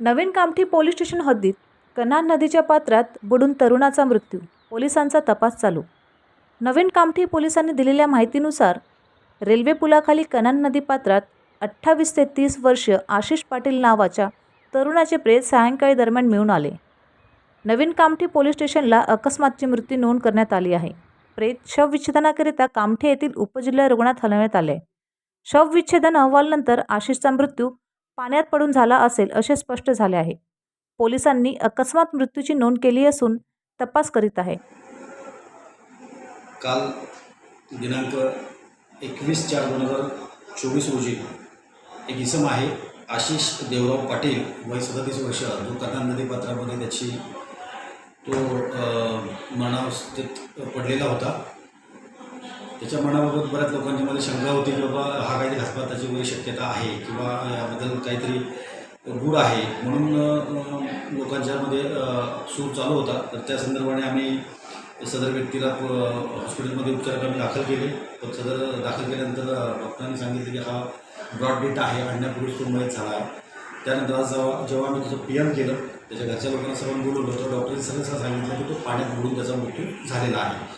नवीन Kamthi police station हद्दीत कन्हान नदीच्या पात्रात बुडून तरुणाचा मृत्यू. पोलिसांचा तपास चालू. नवीन कामठी पोलिसांनी दिलेल्या माहितीनुसार रेल्वे पुलाखाली कन्हान नदी पात्रात अठ्ठावीस ते तीस वर्ष आशिष पाटील नावाच्या तरुणाचे प्रेत सायंकाळी दरम्यान मिळून आले. नवीन कामठी पोलीस स्टेशनला अकस्मातची मृत्यू नोंद करण्यात आली आहे. प्रेत शवविच्छेदनाकरिता कामठी येथील उपजिल्हा रुग्णात हलवण्यात आले. शवविच्छेदन अहवालनंतर आशिषचा मृत्यू पाण्यात पडून झाला असेल असे स्पष्ट झाले आहे. पोलिसांनी अकस्मात मृत्यूची नोंद केली असून तपास करीत आहे. काल दिनांक एकवीस चार दोन हजार चोवीस रोजी एक इसम आहे आशिष देवराव पाटील वय सदतीस वर्ष जो कर्नाल नदी त्याची तो मरणावस्थेत पडलेला होता. त्याच्या मनाबाबत बऱ्याच लोकांच्या मध्ये शंका होती की बाबा हा काहीतरी घातपाताची वगैरे शक्यता आहे किंवा याबद्दल काहीतरी गूढ आहे. म्हणून लोकांच्यामध्ये सूर चालू होता. तर त्या संदर्भाने आम्ही सदर व्यक्तीला हॉस्पिटलमध्ये उपचार आम्ही दाखल केले. पण सदर दाखल केल्यानंतर डॉक्टरांनी सांगितलं की हा ब्रॉड डेट आहे आणण्यापूर्वीच तो मयत झाला. आहे त्यानंतर आज जेव्हा जेव्हा आम्ही त्याचं पी एम केलं त्याच्या घरच्या लोकांना सर्वांना बोलवलं तर डॉक्टरांनी सगळं सांगितलं की तो पाण्यात बुडून त्याचा मृत्यू झालेला आहे.